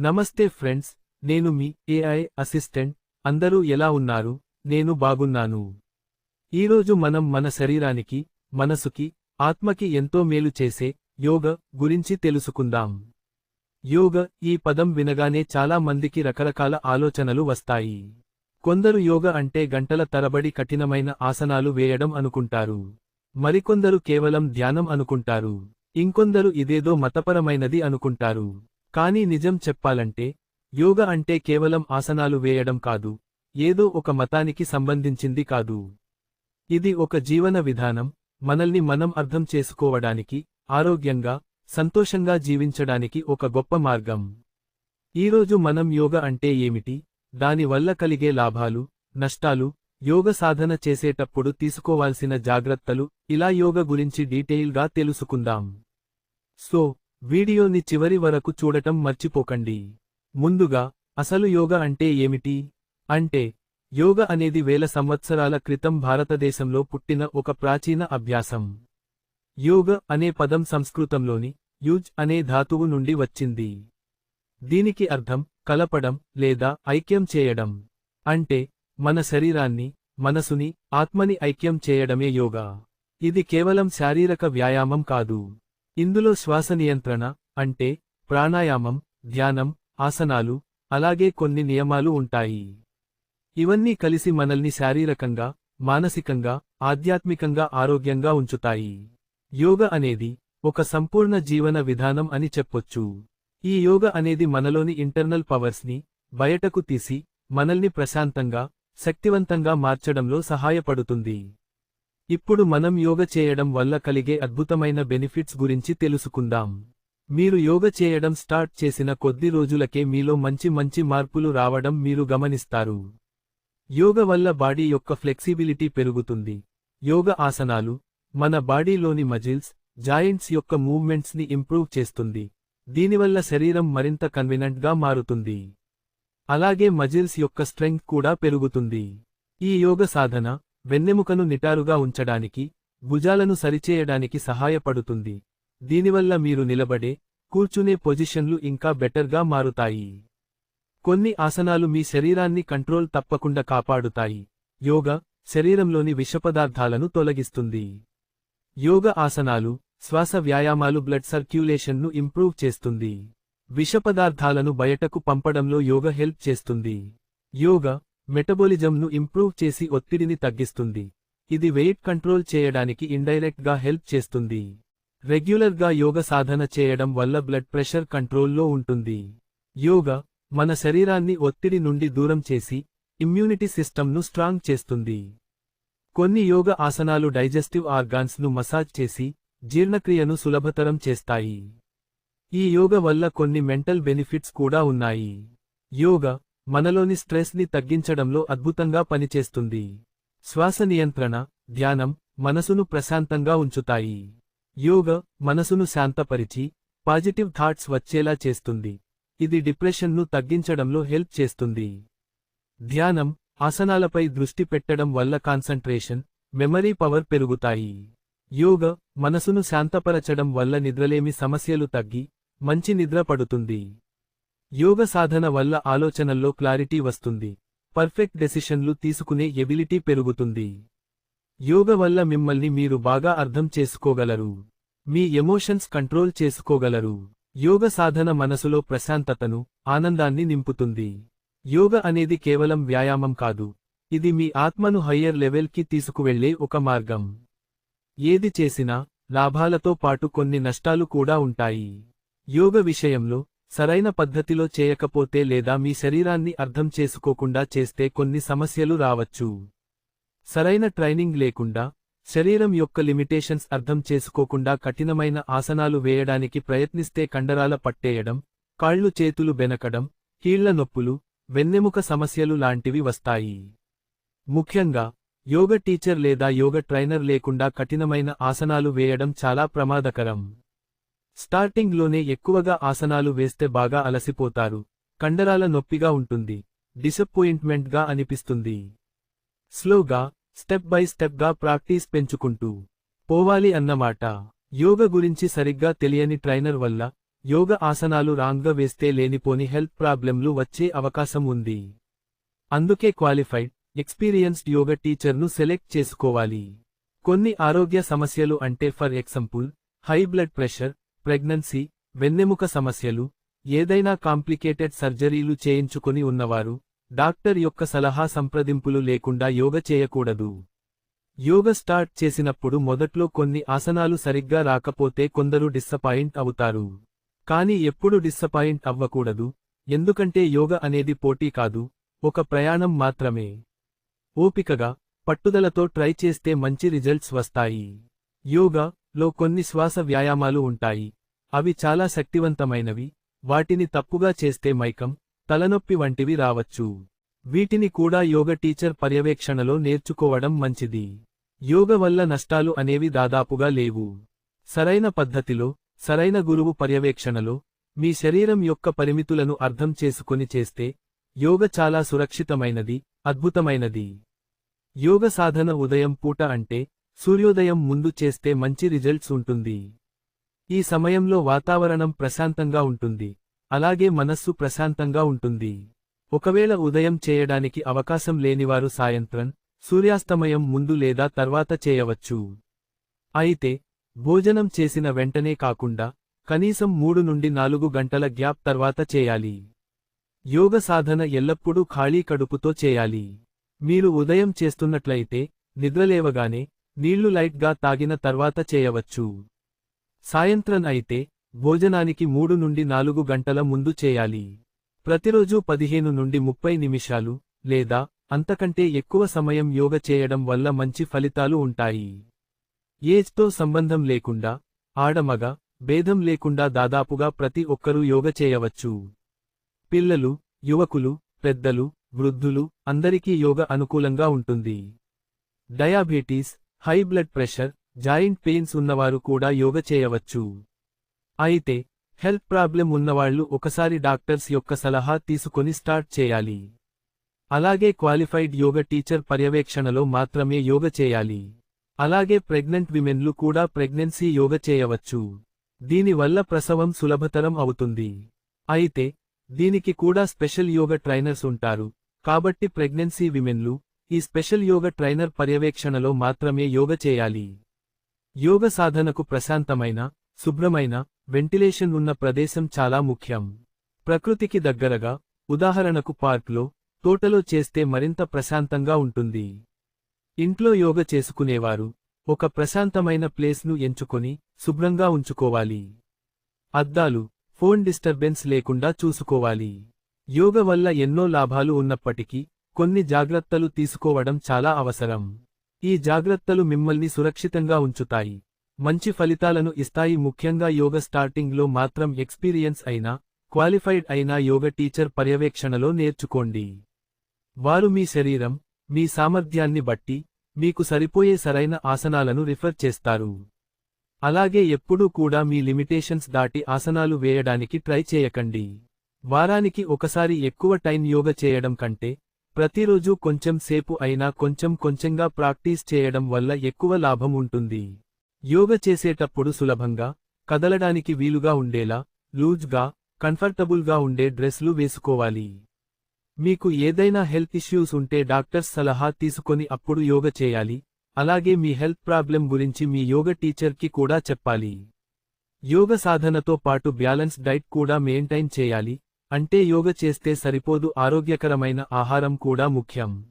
నమస్తే ఫ్రెండ్స్ నేను మీ AI assistant. అందరూ ఎలా ఉన్నారు? నేను బాగున్నాను. ఈరోజు మనం మన శరీరానికి మనసుకి ఆత్మకి ఎంతో మేలు చేసే యోగ గురించి తెలుసుకుందాం. యోగ ఈ పదం వినగానే చాలా మందికి రకరకాల ఆలోచనలు వస్తాయి. కొందరు యోగ అంటే గంటల తరబడి కఠినమైన ఆసనాలు వేయడం అనుకుంటారు. మరికొందరు కేవలం ధ్యానం అనుకుంటారు. ఇంకొందరు ఇదేదో మతపరమైనది అనుకుంటారు. కానీ నిజం చెప్పాలంటే యోగ అంటే కేవలం ఆసనాలు వేయడం కాదు ఏదో ఒక మతానికి సంబంధించింది కాదు. ఇది ఒక జీవన విధానం మనల్ని మనం అర్థం చేసుకోవడానికి ఆరోగ్యంగా సంతోషంగా జీవించడానికి ఒక గొప్ప మార్గం. ఈరోజు మనం యోగ అంటే ఏమిటి? దానివల్ల కలిగే లాభాలు నష్టాలు యోగ సాధన చేసేటప్పుడు తీసుకోవాల్సిన జాగ్రత్తలు ఇలా యోగ గురించి డీటెయిల్గా తెలుసుకుందాం. సో వీడియోని చివరి వరకు చూడటం మర్చిపోకండి. ముందుగా అసలు యోగ అంటే ఏమిటి? అంటే యోగ అనేది వేల సంవత్సరాల క్రితం భారతదేశంలో పుట్టిన ఒక ప్రాచీన అభ్యాసం. యోగ అనే పదం సంస్కృతంలోని యూజ్ అనే ధాతువు నుండి వచ్చింది. దీనికి అర్థం కలపడం లేదా ఐక్యం చేయడం. అంటే మన శరీరాన్ని మనసుని ఆత్మని ఐక్యం చేయడమే యోగా. ఇది కేవలం శారీరక వ్యాయామం కాదు. ఇందులో శ్వాస నియంత్రణ అంటే ప్రాణాయామం ధ్యానం ఆసనాలు అలాగే కొన్ని నియమాలు ఉంటాయి. ఇవన్నీ కలిసి మనల్ని శారీరకంగా మానసికంగా ఆధ్యాత్మికంగా ఆరోగ్యంగా ఉంచుతాయి. యోగ అనేది ఒక సంపూర్ణ జీవన విధానం అని చెప్పొచ్చు. ఈ యోగ అనేది మనలోని ఇంటర్నల్ పవర్స్ని బయటకు తీసి మనల్ని ప్రశాంతంగా శక్తివంతంగా మార్చడంలో సహాయపడుతుంది. ఇప్పుడు మనం యోగ చేయడం వల్ల కలిగే అద్భుతమైన బెనిఫిట్స్ గురించి తెలుసుకుందాం. మీరు యోగ చేయడం స్టార్ట్ చేసిన కొద్ది రోజులకే మీలో మంచి మంచి మార్పులు రావడం మీరు గమనిస్తారు. యోగ వల్ల బాడీ యొక్క ఫ్లెక్సిబిలిటీ పెరుగుతుంది. యోగ ఆసనాలు మన బాడీలోని మజిల్స్ జాయింట్స్ యొక్క మూవ్మెంట్స్ని ఇంప్రూవ్ చేస్తుంది. దీనివల్ల శరీరం మరింత కన్వీనెంట్గా మారుతుంది. అలాగే మజిల్స్ యొక్క స్ట్రెంగ్త్ కూడా పెరుగుతుంది. ఈ యోగ సాధన వెన్నెముకను నిటారుగా ఉంచడానికి భుజాలను సరిచేయడానికి సహాయపడుతుంది. దీనివల్ల మీరు నిలబడే కూర్చునే పొజిషన్లు ఇంకా బెటర్గా మారుతాయి. కొన్ని ఆసనాలు మీ శరీరాన్ని కంట్రోల్ తప్పకుండా కాపాడుతాయి. యోగ శరీరంలోని విషపదార్థాలను తొలగిస్తుంది. యోగ ఆసనాలు శ్వాస వ్యాయామాలు బ్లడ్ సర్క్యులేషన్ను ఇంప్రూవ్ చేస్తుంది. విషపదార్థాలను బయటకు పంపడంలో యోగ హెల్ప్ చేస్తుంది. యోగ మెటబోలిజంను ఇంప్రూవ్ చేసి ఒత్తిడిని తగ్గిస్తుంది. ఇది వెయిట్ కంట్రోల్ చేయడానికి ఇండైరెక్ట్గా హెల్ప్ చేస్తుంది. రెగ్యులర్గా యోగ సాధన చేయడం వల్ల బ్లడ్ ప్రెషర్ కంట్రోల్లో ఉంటుంది. యోగ మన శరీరాన్ని ఒత్తిడి నుండి దూరం చేసి ఇమ్యూనిటీ సిస్టమ్ను స్ట్రాంగ్ చేస్తుంది. కొన్ని యోగ ఆసనాలు డైజెస్టివ్ ఆర్గాన్స్ను మసాజ్ చేసి జీర్ణక్రియను సులభతరం చేస్తాయి. ఈ యోగ వల్ల కొన్ని మెంటల్ బెనిఫిట్స్ కూడా ఉన్నాయి. యోగ మనలోని స్ట్రెస్ని తగ్గించడంలో అద్భుతంగా పనిచేస్తుంది. శ్వాస నియంత్రణ ధ్యానం మనసును ప్రశాంతంగా ఉంచుతాయి. యోగ మనసును శాంతపరిచి పాజిటివ్ థాట్స్ వచ్చేలా చేస్తుంది. ఇది డిప్రెషన్ను తగ్గించడంలో హెల్ప్ చేస్తుంది. ధ్యానం ఆసనాలపై దృష్టి పెట్టడం వల్ల కాన్సంట్రేషన్ మెమరీ పవర్ పెరుగుతాయి. యోగ మనసును శాంతపరచడం వల్ల నిద్రలేమి సమస్యలు తగ్గి మంచి నిద్ర పడుతుంది. యోగ సాధన వల్ల ఆలోచనల్లో క్లారిటీ వస్తుంది. పర్ఫెక్ట్ డెసిషన్లు తీసుకునే ఎబిలిటీ పెరుగుతుంది. యోగ వల్ల మిమ్మల్ని మీరు బాగా అర్థం చేసుకోగలరు. మీ ఎమోషన్స్ కంట్రోల్ చేసుకోగలరు. యోగ సాధన మనసులో ప్రశాంతతను ఆనందాన్ని నింపుతుంది. యోగ అనేది కేవలం వ్యాయామం కాదు. ఇది మీ ఆత్మను హయ్యర్ లెవెల్కి తీసుకువెళ్ళే ఒక మార్గం. ఏది చేసినా లాభాలతో పాటు కొన్ని నష్టాలు కూడా ఉంటాయి. యోగ విషయంలో సరైన పద్ధతిలో చేయకపోతే లేదా మీ శరీరాన్ని అర్థం చేసుకోకుండా చేస్తే కొన్ని సమస్యలు రావచ్చు. సరైన ట్రైనింగ్ లేకుండా శరీరం యొక్క లిమిటేషన్స్ అర్థం చేసుకోకుండా కఠినమైన ఆసనాలు వేయడానికి ప్రయత్నిస్తే కండరాల పట్టేయడం కాళ్ళు చేతులు బెనకడం కీళ్ళ నొప్పులు వెన్నెముక సమస్యలు లాంటివి వస్తాయి. ముఖ్యంగా యోగ టీచర్ లేదా యోగ ట్రైనర్ లేకుండా కఠినమైన ఆసనాలు వేయడం చాలా ప్రమాదకరం. స్టార్టింగ్లోనే ఎక్కువగా ఆసనాలు వేస్తే బాగా అలసిపోతారు. కండరాల నొప్పిగా ఉంటుంది. డిసప్పాయింట్మెంట్గా అనిపిస్తుంది. స్లోగా స్టెప్ బై స్టెప్గా ప్రాక్టీస్ పెంచుకుంటూ పోవాలి అన్నమాట. యోగ గురించి సరిగ్గా తెలియని ట్రైనర్ వల్ల యోగ ఆసనాలు రాంగ్గా వేస్తే లేనిపోని హెల్త్ ప్రాబ్లెమ్లు వచ్చే అవకాశం ఉంది. అందుకే క్వాలిఫైడ్ ఎక్స్పీరియన్స్డ్ యోగ టీచర్ను సెలెక్ట్ చేసుకోవాలి. కొన్ని ఆరోగ్య సమస్యలు అంటే for example high blood pressure pregnancy వెన్నెముక సమస్యలు ఏదైనా కాంప్లికేటెడ్ సర్జరీలు చేయించుకొని ఉన్నవారు డాక్టర్ యొక్క సలహా సంప్రదింపులు లేకుండా యోగ చేయకూడదు. యోగ స్టార్ట్ చేసినప్పుడు మొదట్లో కొన్ని ఆసనాలు సరిగ్గా రాకపోతే కొందరు డిస్సపాయింట్ అవుతారు. కానీ ఎప్పుడు డిస్సపాయింట్ అవ్వకూడదు ఎందుకంటే యోగ అనేది పోటీ కాదు ఒక ప్రయాణం మాత్రమే. ఓపికగా పట్టుదలతో ట్రై చేస్తే మంచి రిజల్ట్స్ వస్తాయి. యోగా లో కొన్ని శ్వాస వ్యాయామాలు ఉంటాయి. అవి చాలా శక్తివంతమైనవి. వాటిని తప్పుగా చేస్తే మైకం తలనొప్పి వంటివి రావచ్చు. వీటిని కూడా యోగ టీచర్ పర్యవేక్షణలో నేర్చుకోవడం మంచిది. యోగ వల్ల నష్టాలు అనేవి దాదాపుగా లేవు. సరైన పద్ధతిలో సరైన గురువు పర్యవేక్షణలో మీ శరీరం యొక్క పరిమితులను అర్థం చేసుకొని చేస్తే యోగ చాలా సురక్షితమైనది అద్భుతమైనది. యోగ సాధన ఉదయం పూట అంటే సూర్యోదయం ముందు చేస్తే మంచి రిజల్ట్స్ ఉంటుంది. ఈ సమయంలో వాతావరణం ప్రశాంతంగా ఉంటుంది. అలాగే మనస్సు ప్రశాంతంగా ఉంటుంది. ఒకవేళ ఉదయం చేయడానికి అవకాశం లేనివారు సాయంత్రం సూర్యాస్తమయం ముందు లేదా తర్వాత చేయవచ్చు. అయితే భోజనం చేసిన వెంటనే కాకుండా కనీసం మూడు నుండి నాలుగు గంటల గ్యాప్ తర్వాత చేయాలి. యోగ సాధన ఎల్లప్పుడూ ఖాళీ కడుపుతో చేయాలి. మీరు ఉదయం చేస్తున్నట్లయితే నిద్రలేవగానే నీళ్ళు లైట్గా తాగిన తర్వాత చేయవచ్చు. సాయంత్రం అయితే భోజనానికి మూడు నుండి నాలుగు గంటల ముందు చేయాలి. ప్రతిరోజూ పదిహేను నుండి ముప్పై నిమిషాలు లేదా అంతకంటే ఎక్కువ సమయం యోగ చేయడం వల్ల మంచి ఫలితాలు ఉంటాయి. ఏజ్తో సంబంధం లేకుండా ఆడమగ భేదం లేకుండా దాదాపుగా ప్రతి ఒక్కరూ యోగ చేయవచ్చు. పిల్లలు యువకులు పెద్దలు వృద్ధులు అందరికీ యోగ అనుకూలంగా ఉంటుంది. Diabetes high blood pressure joint pains ఉన్నవారు కూడా యోగ చేయవచ్చు. అయితే హెల్త్ ప్రాబ్లం ఉన్నవాళ్ళు ఒకసారి డాక్టర్స్ యొక్క సలహా తీసుకొని స్టార్ట్ చేయాలి. అలాగే క్వాలిఫైడ్ యోగ టీచర్ పర్యవేక్షణలో మాత్రమే యోగ చేయాలి. అలాగే ప్రెగ్నెంట్ విమెన్లు కూడా ప్రెగ్నెన్సీ యోగ చేయవచ్చు. దీనివల్ల ప్రసవం సులభతరం అవుతుంది. అయితే దీనికి కూడా స్పెషల్ యోగ ట్రైనర్స్ ఉంటారు. కాబట్టి ప్రెగ్నెన్సీ విమెన్లు ఈ స్పెషల్ యోగ ట్రైనర్ పర్యవేక్షణలో మాత్రమే యోగ చేయాలి. యోగ సాధనకు ప్రశాంతమైన శుభ్రమైన వెంటిలేషన్ ఉన్న ప్రదేశం చాలా ముఖ్యం. ప్రకృతికి దగ్గరగా ఉదాహరణకు పార్క్లో తోటలో చేస్తే మరింత ప్రశాంతంగా ఉంటుంది. ఇంట్లో యోగ చేసుకునేవారు ఒక ప్రశాంతమైన ప్లేస్ను ఎంచుకొని శుభ్రంగా ఉంచుకోవాలి. అద్దాలు ఫోన్ డిస్టర్బెన్స్ లేకుండా చూసుకోవాలి. యోగ వల్ల ఎన్నో లాభాలు ఉన్నప్పటికీ కొన్ని జాగ్రత్తలు తీసుకోవడం చాలా అవసరం. ఈ జాగ్రత్తలు మిమ్మల్ని సురక్షితంగా ఉంచుతాయి. మంచి ఫలితాలను ఇస్తాయి. ముఖ్యంగా యోగ స్టార్టింగ్లో మాత్రం ఎక్స్పీరియన్స్ అయినా క్వాలిఫైడ్ అయిన యోగ టీచర్ పర్యవేక్షణలో నేర్చుకోండి. వారు మీ శరీరం మీ సామర్థ్యాన్ని బట్టి మీకు సరిపోయే సరైన ఆసనాలను రిఫర్ చేస్తారు. అలాగే ఎప్పుడూ కూడా మీ లిమిటేషన్స్ దాటి ఆసనాలు వేయడానికి ట్రై చేయకండి. వారానికి ఒకసారి ఎక్కువ టైం యోగ చేయడం కంటే ప్రతిరోజు కొంచెం సేపు అయినా కొంచెం కొంచెంగా ప్రాక్టీస్ చేయడం వల్ల ఎక్కువ లాభం ఉంటుంది. యోగ చేసేటప్పుడు సులభంగా కదలడానికి వీలుగా ఉండేలా లూజ్గా కంఫర్టబుల్గా ఉండే డ్రెస్లు వేసుకోవాలి. మీకు ఏదైనా హెల్త్ ఇష్యూస్ ఉంటే డాక్టర్స్ సలహా తీసుకొని అప్పుడు యోగ చేయాలి. అలాగే మీ హెల్త్ ప్రాబ్లం గురించి మీ యోగ టీచర్కి కూడా చెప్పాలి. యోగ సాధనతో పాటు బ్యాలెన్స్ డైట్ కూడా మెయింటైన్ చేయాలి. అంటే యోగ చేస్తే సరిపోదు ఆరోగ్యకరమైన ఆహారం కూడా ముఖ్యం.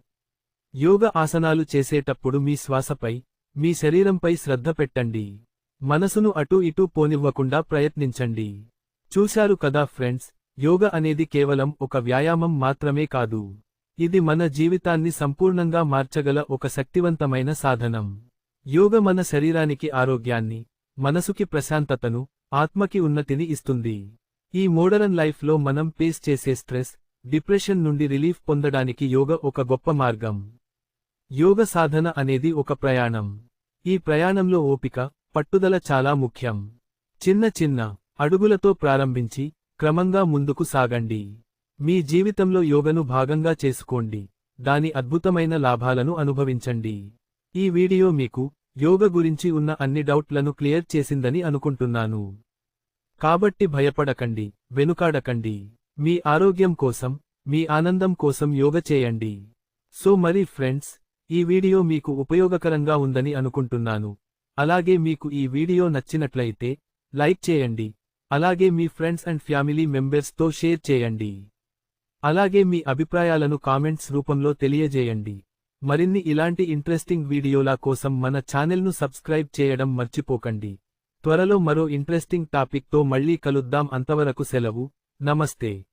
యోగ ఆసనాలు చేసేటప్పుడు మీ శ్వాసపై మీ శరీరంపై శ్రద్ధ పెట్టండి. మనసును అటూ ఇటూ పోనివ్వకుండా ప్రయత్నించండి. చూశారు కదా ఫ్రెండ్స్ యోగ అనేది కేవలం ఒక వ్యాయామం మాత్రమే కాదు. ఇది మన జీవితాన్ని సంపూర్ణంగా మార్చగల ఒక శక్తివంతమైన సాధనం. యోగ మన శరీరానికి ఆరోగ్యాన్ని మనసుకి ప్రశాంతతను ఆత్మకి ఉన్నతిని ఇస్తుంది. ఈ మోడరన్ లైఫ్లో మనం పేస్ చేసే స్ట్రెస్ డిప్రెషన్ నుండి రిలీఫ్ పొందడానికి యోగ ఒక గొప్ప మార్గం. యోగ సాధన అనేది ఒక ప్రయాణం. ఈ ప్రయాణంలో ఓపిక పట్టుదల చాలా ముఖ్యం. చిన్న చిన్న అడుగులతో ప్రారంభించి క్రమంగా ముందుకు సాగండి. మీ జీవితంలో యోగను భాగంగా చేసుకోండి. దాని అద్భుతమైన లాభాలను అనుభవించండి. ఈ వీడియో మీకు యోగ గురించి ఉన్న అన్ని డౌట్లను క్లియర్ చేసిందని అనుకుంటున్నాను. కాబట్టి భయపడకండి వెనుకాడకండి. మీ ఆరోగ్యం కోసం మీ ఆనందం కోసం యోగ చేయండి. సో మరి ఫ్రెండ్స్ ఈ వీడియో మీకు ఉపయోగకరంగా ఉందని అనుకుంటున్నాను. అలాగే మీకు ఈ వీడియో నచ్చినట్లయితే లైక్ చేయండి. అలాగే మీ ఫ్రెండ్స్ అండ్ ఫ్యామిలీ మెంబర్స్తో షేర్ చేయండి. అలాగే మీ అభిప్రాయాలను కామెంట్స్ రూపంలో తెలియజేయండి. మరిన్ని ఇలాంటి ఇంట్రెస్టింగ్ వీడియోల కోసం మన ఛానెల్ను సబ్స్క్రైబ్ చేయడం మర్చిపోకండి. త్వరలో మరో ఇంట్రెస్టింగ్ టాపిక్తో మళ్ళీ కలుద్దాం. అంతవరకు సెలవు. నమస్తే.